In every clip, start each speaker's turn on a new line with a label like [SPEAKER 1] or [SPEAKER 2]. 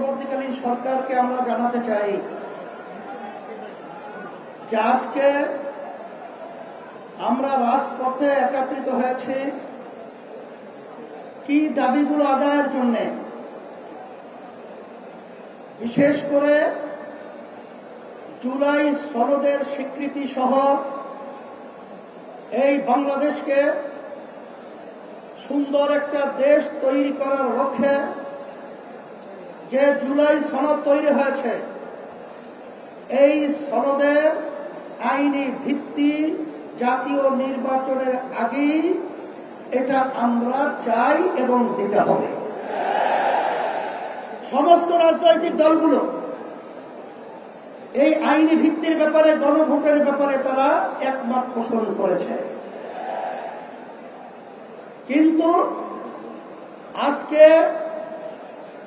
[SPEAKER 1] অন্তর্বর্তীকালীন সরকারকে আমরা জানাতে চাই যে আজকে আমরা রাজপথে একত্রিত হয়েছি কি দাবিগুলো আদায়ের জন্য? বিশেষ করে জুলাই সনদের স্বীকৃতি সহ এই বাংলাদেশকে সুন্দর একটা দেশ তৈরি করার লক্ষ্যে যে জুলাই সনদ তৈরি হয়েছে, এই সনদের আইনি ভিত্তি জাতীয় নির্বাচনের আগেই এটা আমরা চাই এবং দিতে হবে। সমস্ত রাজনৈতিক দলগুলো এই আইনি ভিত্তির ব্যাপারে, গণভোটের ব্যাপারে তারা একমত পোষণ করেছে। কিন্তু আজকে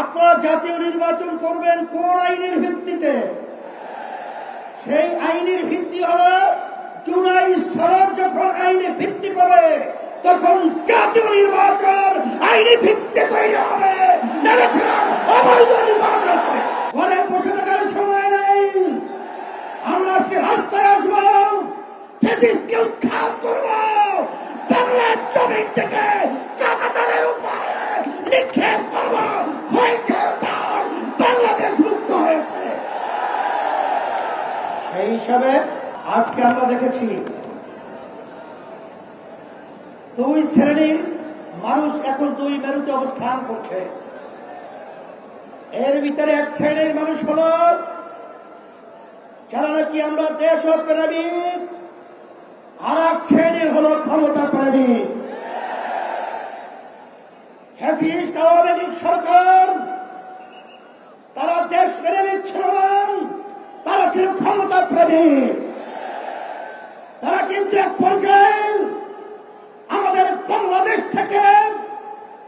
[SPEAKER 1] আপনারা জাতীয় নির্বাচন করবেন কোন আইনের ভিত্তিতে? সেই আইনের ভিত্তি হল জুলাই সনদ যখন আইনে ভিত্তি পাবে তখন জাতীয় নির্বাচন আইনি ভিত্তি তৈরি হবে। অবৈধ নির্বাচন ঘরে বসে থাকার সময় নেই। আমরা আজকে রাস্তায় আসব, ফেসিসকে উৎখাত করব। বাংলার জমিন থেকে চাকাতারের উপরে নিক্ষেপ করব হয়েছে তার বাংলাদেশ মুক্ত হয়েছে সেই হিসাবে আজকে আমরা দেখেছি দুই শ্রেণির মানুষ এখন দুই মেরুতে অবস্থান করছে। এর ভিতরে এক শ্রেণির মানুষ হল, যারা নাকি আমরা দেশ প্রেমিক, আর এক শ্রেণির হল ক্ষমতা প্রেমিক। ফ্যাসিস্ট, আওয়ামী লীগ সরকার, তারা দেশ প্রেমিক ছিল না। ছিল ক্ষমতা প্রেমিক তারা কিন্তু এক পর্যায়ে আমাদের বাংলাদেশ থেকে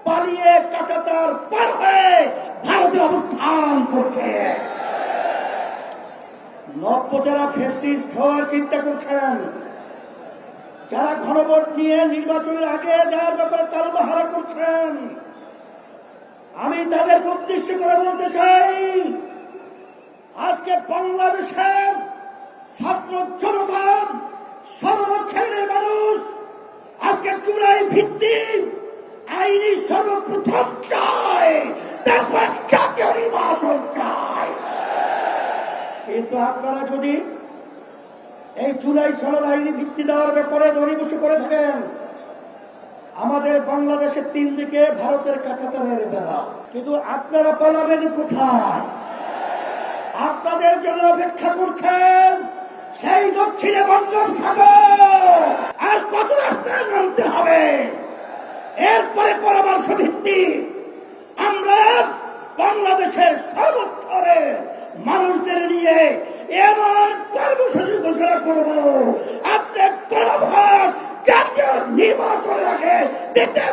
[SPEAKER 1] পালিয়ে কাটাতার পার হয়ে ভারতে অবস্থান করছে। নব্য যারা ফেসিস্ট হওয়ার চিন্তা করছেন। যারা ঘনভোট নিয়ে নির্বাচনের আগে যাওয়ার ব্যাপারে তালবাহারা করছেন, আমি তাদেরকে উদ্দেশ্য করে বলতে চাই আজকে বাংলাদেশের ছাত্র জনতা সর্বশ্রেণীর মানুষ, আজকে চূড়াই ভিত্তি আইনি সর্বপ্রথম চায় নির্বাচন চায় কিন্তু আপনারা যদি এই জুলাই সনদ আইনি ভিত্তি দেওয়ার ব্যাপারে দরিবসু করে থাকেন, আমাদের বাংলাদেশের তিন দিকে ভারতের কাছাতারের বেড়া। কিন্তু আপনারা পালাবেন কোথায়? আপনাদের জন্য অপেক্ষা করছেন সেই দক্ষিণে বঙ্গোপসাগর আর কত রাস্তায় নামতে হবে? এরপরে পরামর্শ ভিত্তি। আমরা বাংলাদেশের সর্বস্তরে মানুষদের নিয়ে এমন কর্মসূচি ঘোষণা করব। আপনি জাতীয় নির্বাচনের আগে দিতে